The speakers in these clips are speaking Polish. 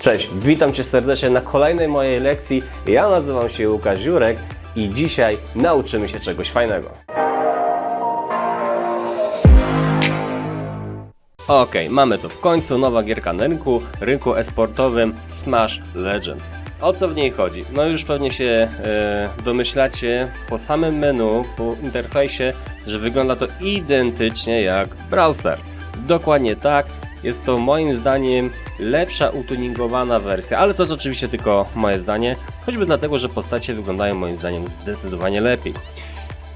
Cześć, witam Cię serdecznie na kolejnej mojej lekcji. Ja nazywam się Łukasz Jurek i dzisiaj nauczymy się czegoś fajnego. Okej, mamy to w końcu, nowa gierka na rynku, rynku esportowym Smash Legend. O co w niej chodzi? No już pewnie się e, domyślacie po samym menu, po interfejsie, że wygląda to identycznie jak Brawl Stars. Dokładnie tak, jest to moim zdaniem lepsza utuningowana wersja, ale to jest oczywiście tylko moje zdanie, choćby dlatego, że postacie wyglądają moim zdaniem zdecydowanie lepiej.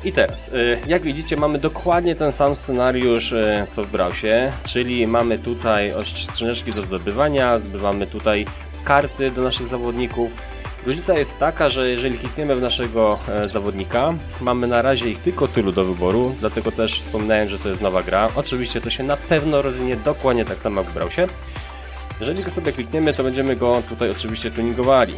I teraz, y, jak widzicie, mamy dokładnie ten sam scenariusz y, co w Browsie, czyli mamy tutaj skrzyneczki do zdobywania, zdobywamy tutaj karty do naszych zawodników. Różnica jest taka, że jeżeli klikniemy w naszego e, zawodnika, mamy na razie ich tylko tylu do wyboru, dlatego też wspominałem, że to jest nowa gra. Oczywiście to się na pewno rozwinie dokładnie tak samo jak w Browsie. Jeżeli go sobie klikniemy, to będziemy go tutaj oczywiście tuningowali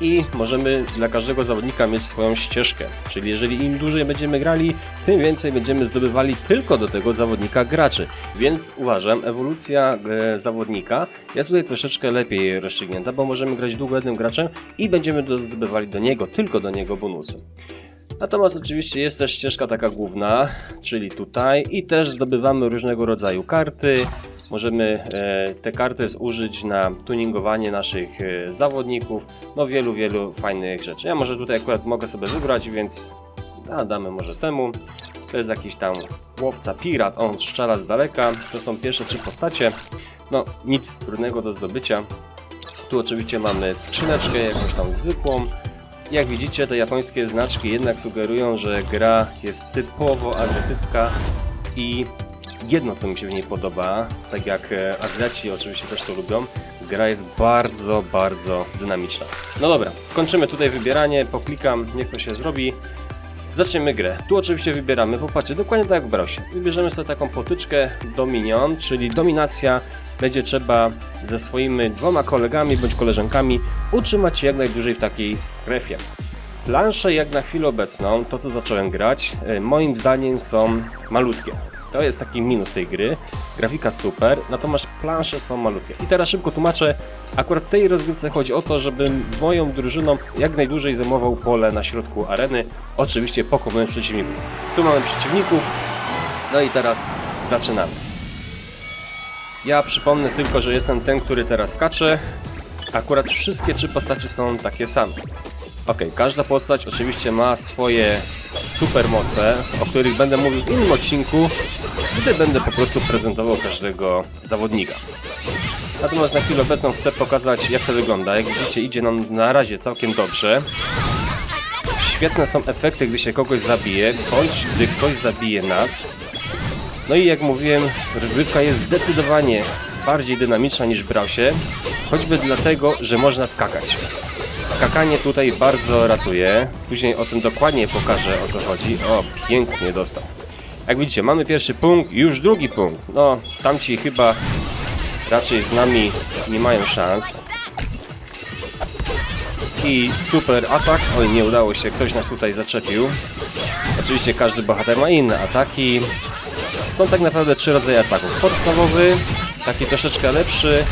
i możemy dla każdego zawodnika mieć swoją ścieżkę. Czyli jeżeli im dłużej będziemy grali, tym więcej będziemy zdobywali tylko do tego zawodnika graczy. Więc uważam, ewolucja e, zawodnika jest tutaj troszeczkę lepiej rozstrzygnięta, bo możemy grać długo jednym graczem i będziemy do, zdobywali do niego, tylko do niego bonusy. Natomiast oczywiście jest też ścieżka taka główna, czyli tutaj i też zdobywamy różnego rodzaju karty. Możemy e, te karty zużyć na tuningowanie naszych e, zawodników, no wielu, wielu fajnych rzeczy. Ja może tutaj akurat mogę sobie wybrać, więc a, damy może temu. To jest jakiś tam łowca pirat, on strzela z daleka. To są pierwsze trzy postacie. No nic trudnego do zdobycia. Tu oczywiście mamy skrzyneczkę jakąś tam zwykłą. Jak widzicie, te japońskie znaczki jednak sugerują, że gra jest typowo azjatycka i jedno, co mi się w niej podoba, tak jak e, Azjaci oczywiście też to lubią, gra jest bardzo, bardzo dynamiczna. No dobra, kończymy tutaj wybieranie, poklikam, niech to się zrobi. Zaczniemy grę. Tu oczywiście wybieramy, popatrzcie, dokładnie tak jak w Browsie. Wybierzemy sobie taką potyczkę Dominion, czyli dominacja. Będzie trzeba ze swoimi dwoma kolegami bądź koleżankami utrzymać się jak najdłużej w takiej strefie. Plansze jak na chwilę obecną, to co zacząłem grać, e, moim zdaniem są malutkie. To jest taki minus tej gry. Grafika super, natomiast plansze są malutkie. I teraz szybko tłumaczę. Akurat w tej rozgrywce chodzi o to, żebym z moją drużyną jak najdłużej zajmował pole na środku areny. Oczywiście pokonując przeciwników. Tu mamy przeciwników. No i teraz zaczynamy. Ja przypomnę tylko, że jestem ten, który teraz skacze. Akurat wszystkie trzy postacie są takie same. Ok, każda postać oczywiście ma swoje supermoce, o których będę mówił w innym odcinku. Tutaj będę po prostu prezentował każdego zawodnika. Natomiast na chwilę obecną chcę pokazać jak to wygląda. Jak widzicie idzie nam na razie całkiem dobrze. Świetne są efekty, gdy się kogoś zabije, bądź gdy ktoś zabije nas. No i jak mówiłem, rozrywka jest zdecydowanie bardziej dynamiczna niż w Browsie, choćby dlatego, że można skakać. Skakanie tutaj bardzo ratuje. Później o tym dokładnie pokażę o co chodzi. O, pięknie dostał. Jak widzicie, mamy pierwszy punkt, już drugi punkt. No, tamci chyba raczej z nami nie mają szans. I super atak. Oj, nie udało się, ktoś nas tutaj zaczepił. Oczywiście każdy bohater ma inne ataki. Są tak naprawdę trzy rodzaje ataków. Podstawowy, taki troszeczkę lepszy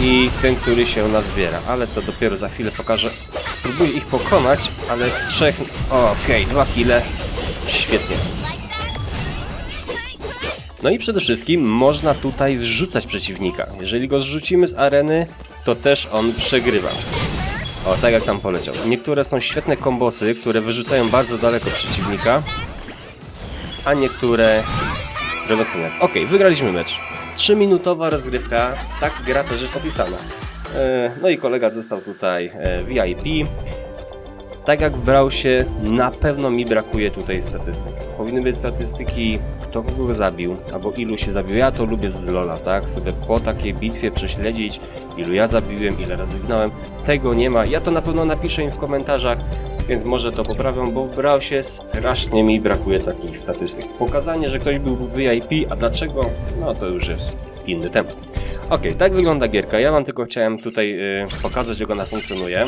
i ten, który się nazbiera. Ale to dopiero za chwilę pokażę. Spróbuję ich pokonać, ale w trzech... Okej, dwa kile. Świetnie. No i przede wszystkim można tutaj zrzucać przeciwnika. Jeżeli go zrzucimy z areny, to też on przegrywa. O, tak jak tam poleciał. Niektóre są świetne kombosy, które wyrzucają bardzo daleko przeciwnika, a niektóre rewelacyjne. Ok, wygraliśmy mecz. 3-minutowa rozgrywka, tak gra też jest opisana. E, No i kolega został tutaj e, VIP. Tak jak w Browsie, na pewno mi brakuje tutaj statystyk. Powinny być statystyki, kto kogo zabił, albo ilu się zabił. Ja to lubię z Lola, tak? Sobie po takiej bitwie prześledzić, ilu ja zabiłem, ile razy zginąłem. Tego nie ma. Ja to na pewno napiszę im w komentarzach, więc może to poprawią, bo w Browsie strasznie mi brakuje takich statystyk. Pokazanie, że ktoś był VIP, a dlaczego? No to już jest inny temat. Ok, tak wygląda gierka. Ja wam tylko chciałem tutaj y, pokazać, jak ona funkcjonuje.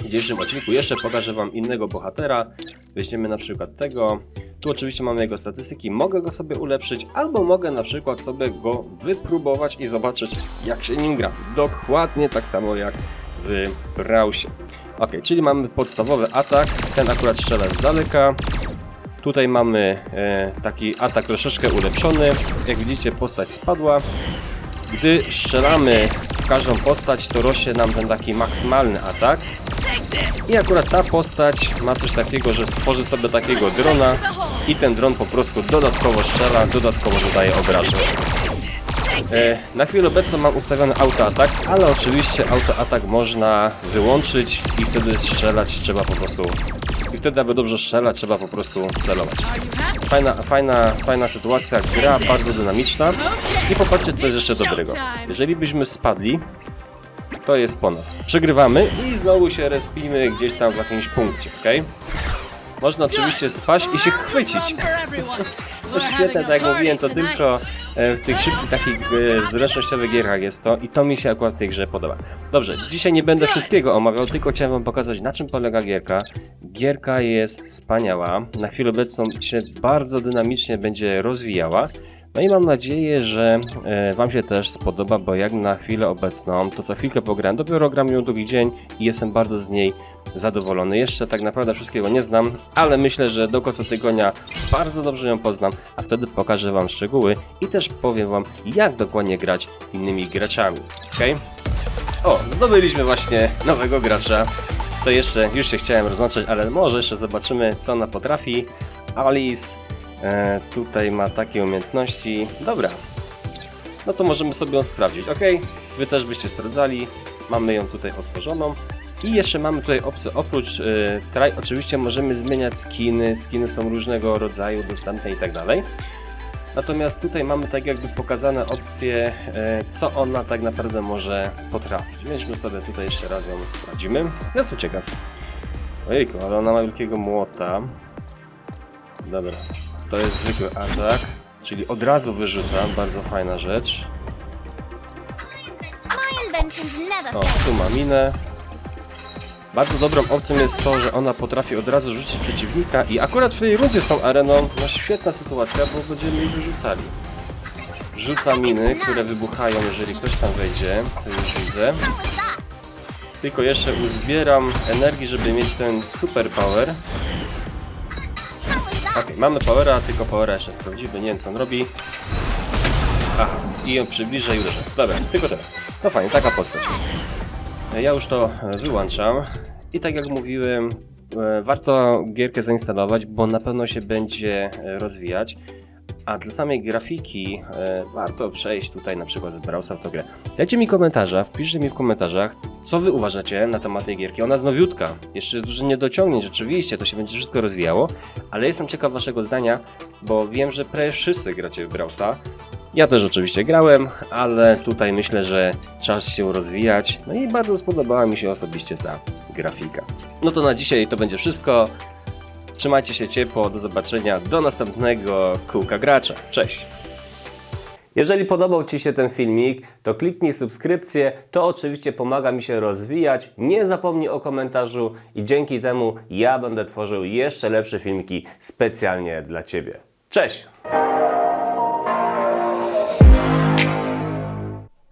W dzisiejszym odcinku jeszcze pokażę Wam innego bohatera. Weźmiemy na przykład tego. Tu oczywiście mamy jego statystyki. Mogę go sobie ulepszyć, albo mogę na przykład sobie go wypróbować i zobaczyć, jak się nim gra. Dokładnie tak samo jak w Brausie. Ok, czyli mamy podstawowy atak. Ten akurat strzela z daleka. Tutaj mamy e, taki atak troszeczkę ulepszony. Jak widzicie, postać spadła. Gdy strzelamy w każdą postać, to rośnie nam ten taki maksymalny atak. I akurat ta postać ma coś takiego, że stworzy sobie takiego drona i ten dron po prostu dodatkowo strzela, dodatkowo zadaje obrażeń. E, na chwilę obecną mam ustawiony autoatak, ale oczywiście autoatak można wyłączyć i wtedy strzelać trzeba po prostu. I wtedy, aby dobrze strzelać, trzeba po prostu celować. Fajna, fajna, fajna sytuacja, gra bardzo dynamiczna. I popatrzcie, co jest jeszcze dobrego. Jeżeli byśmy spadli, to jest po nas. Przegrywamy i znowu się respimy gdzieś tam w jakimś punkcie, ok? Można oczywiście spaść i się chwycić. To świetne, tak jak mówiłem, to tylko w tych szybkich, takich e, zręcznościowych gierkach jest to i to mi się akurat w tej grze podoba. Dobrze, dzisiaj nie będę wszystkiego omawiał, tylko chciałem wam pokazać na czym polega gierka. Gierka jest wspaniała, na chwilę obecną się bardzo dynamicznie będzie rozwijała. No i mam nadzieję, że e, Wam się też spodoba, bo jak na chwilę obecną, to co chwilkę pograłem, dopiero gram ją drugi dzień i jestem bardzo z niej zadowolony. Jeszcze tak naprawdę wszystkiego nie znam, ale myślę, że do końca tygodnia bardzo dobrze ją poznam, a wtedy pokażę Wam szczegóły i też powiem Wam, jak dokładnie grać innymi graczami. Ok? O, zdobyliśmy właśnie nowego gracza. To jeszcze, już się chciałem rozłączyć, ale może jeszcze zobaczymy, co ona potrafi. Alice e, tutaj ma takie umiejętności. Dobra, no to możemy sobie ją sprawdzić, ok? Wy też byście sprawdzali. Mamy ją tutaj otworzoną. I jeszcze mamy tutaj opcję, oprócz y, traj, oczywiście możemy zmieniać skiny, skiny są różnego rodzaju, dostępne i tak dalej. Natomiast tutaj mamy tak jakby pokazane opcje, e, co ona tak naprawdę może potrafić. Weźmy sobie tutaj jeszcze raz ją sprawdzimy. Ja jestem ciekaw. Ojejku, ale ona ma wielkiego młota. Dobra, to jest zwykły atak, czyli od razu wyrzuca, bardzo fajna rzecz. O, tu ma minę. Bardzo dobrą opcją jest to, że ona potrafi od razu rzucić przeciwnika i akurat w tej rundzie z tą areną, no świetna sytuacja, bo będziemy ich wyrzucali. Rzuca miny, które wybuchają, jeżeli ktoś tam wejdzie, to już widzę. Tylko jeszcze uzbieram energii, żeby mieć ten super power. Ok, mamy powera, tylko powera jeszcze sprawdzimy, nie wiem co on robi. Aha, i ją przybliża i uderza. Dobra, tylko tyle. No fajnie, taka postać. Ja już to wyłączam. I tak jak mówiłem, e, warto gierkę zainstalować, bo na pewno się będzie e, rozwijać. A dla samej grafiki e, warto przejść tutaj na przykład z browsa w tą grę. Dajcie mi komentarza, wpiszcie mi w komentarzach, co wy uważacie na temat tej gierki. Ona jest nowiutka, jeszcze jest dużo niedociągnięć, oczywiście, to się będzie wszystko rozwijało, ale jestem ciekaw waszego zdania, bo wiem, że prawie wszyscy gracie w browsa. Ja też oczywiście grałem, ale tutaj myślę, że czas się rozwijać. No i bardzo spodobała mi się osobiście ta grafika. No to na dzisiaj to będzie wszystko. Trzymajcie się ciepło, do zobaczenia, do następnego kółka gracza. Cześć! Jeżeli podobał Ci się ten filmik, to kliknij subskrypcję, to oczywiście pomaga mi się rozwijać. Nie zapomnij o komentarzu i dzięki temu ja będę tworzył jeszcze lepsze filmiki specjalnie dla Ciebie. Cześć!